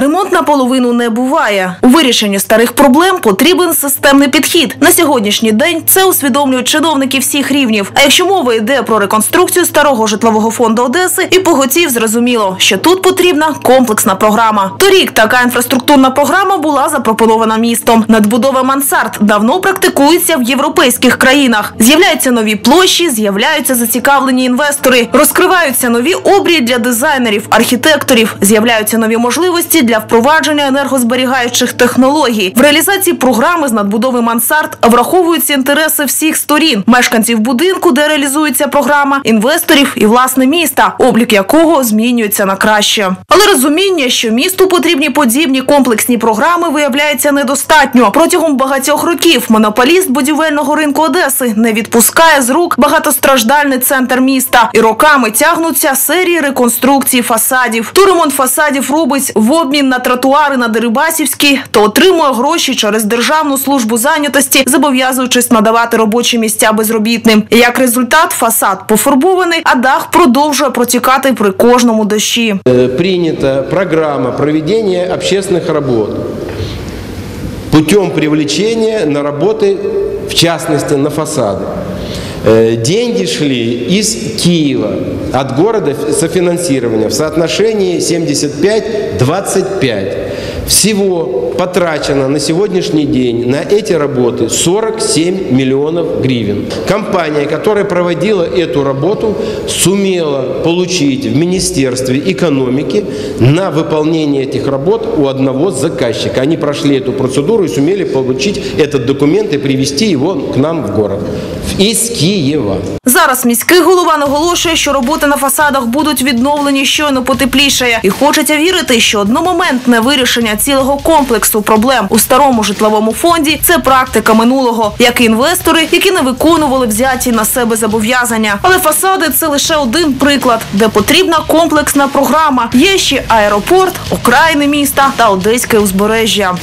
Ремонт наполовину не буває. У вирішенні старих проблем потрібен системний підхід. На сьогоднішній день це усвідомлюють чиновники всіх рівнів. А якщо мова йде про реконструкцію старого житлового фонду Одеси, і поготів зрозуміло, що тут потрібна комплексна програма. Торік така інфраструктурна програма була запропонована містом. Надбудова мансард давно практикується в європейських країнах. З'являються нові площі, з'являються зацікавлені інвестори, розкриваються нові обрії для дизайнерів, архітекторів, з'являються нові можливості для впровадження енергозберігаючих технологій. В реалізації програми з надбудови мансард враховуються інтереси всіх сторін: мешканців будинку, де реалізується програма, інвесторів і власне міста, облік якого змінюється на краще. Але розуміння, що місту потрібні подібні комплексні програми, виявляється недостатньо. Протягом багатьох років монополіст будівельного ринку Одеси не відпускає з рук багатостраждальний центр міста і роками тягнуться серії реконструкцій фасадів. То ремонт фасадів робить в обмін на тротуари на Дерибасівській, то отримує гроші через державну службу зайнятості, зобов'язуючись надавати робочі місця безробітним. І Як результат, фасад пофарбований, а дах продовжує протікати при кожному дощі. Э, Принята программа проведения общественных работ путем привлечения на работы, в частности, на фасады. Э, Деньги шли из Киева, от города софинансирования в соотношении 75-25. Всего потрачено на сегодняшний день на эти работы 47 миллионов гривен. Компания, которая проводила эту работу, сумела получить в Министерстве экономики на выполнение этих работ у одного заказчика. Они прошли эту процедуру и сумели получить этот документ и привезти его к нам в город. Из Киева. Зараз міський голова наголошує, що роботи на фасадах будуть відновлені щойно потеплішає, і хочеться вірити, що одномоментне вирішення цілого комплексу проблем у старому житловому фонді це практика минулого, як і інвестори, які не виконували взяті на себе зобов'язання. Але фасади це лише один приклад, де потрібна комплексна програма. Є ще аеропорт, окраїни міста та одеське узбережжя.